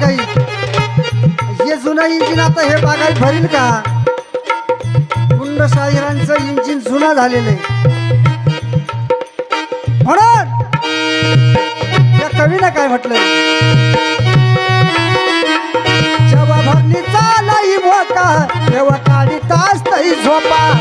काय हे जुनं इंजिन आता हे बागाई भरील का? कुंड शाहिरांचं इंजिन जुनं झालेलं आहे. म्हणून या कवीनं काय म्हटलं जेव्हा भरणी चालाई मोका तेव्हा काढी तास तई झोपा.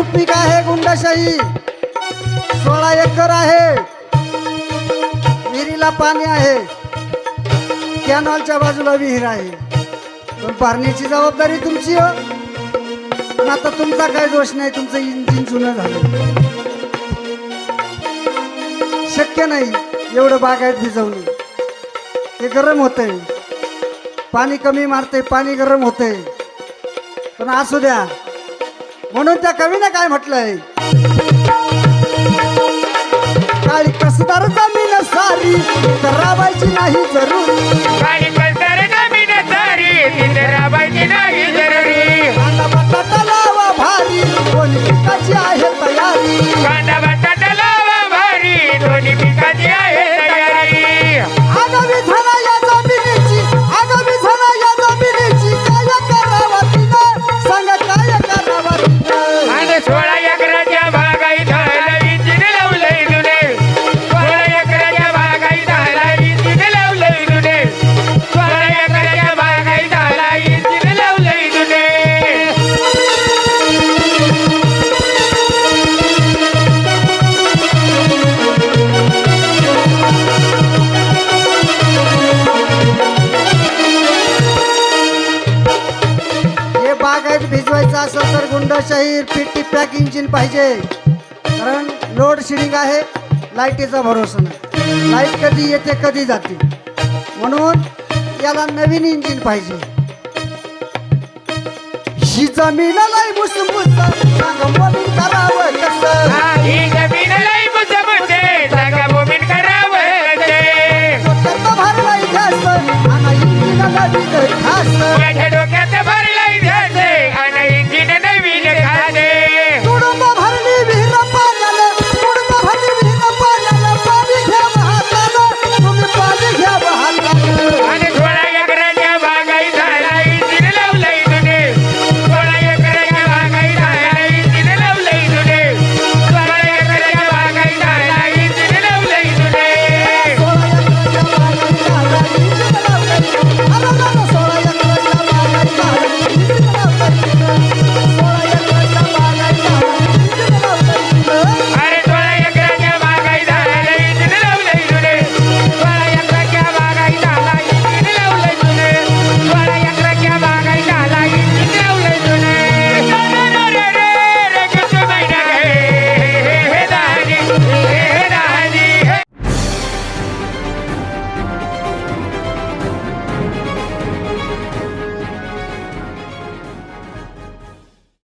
जमीन सुपीक आहे गुंडाशाही? सोळा एकर आहे. विहिरीला पाणी आहे. कॅनॉलच्या बाजूला विहीर आहे. पण जबाबदारी तुमची हो. पण आता तुमचा काय दोष नाही तुमचं इंजिन जुनं झालं. शक्य नाही एवढं बागायत भिजवणे. ते गरम होतंय. पाणी कमी मारते पाणी गरम होतंय. पण असू द्या. म्हणून त्या कवीने काय म्हटलंय? काळी कसदार जमीन सारी तर राबायची नाही जरूर. गाडी कलतर जमीन सारी राबायची नाही जरुरी. कांदा बटाटा लावा भारी कोणी पिकाची आहे तयारी. हे भिजवायचा असेल तर गुंडशाहीर पिटी पॅक इंजिन पाहिजे. कारण लोड शेडिंग आहे लाईटीचा भरोसा नाही. लाइट कधी येते कधी जाते. म्हणून याला नवीन इंजिन पाहिजे. ही जमीन नाही मुसमुस.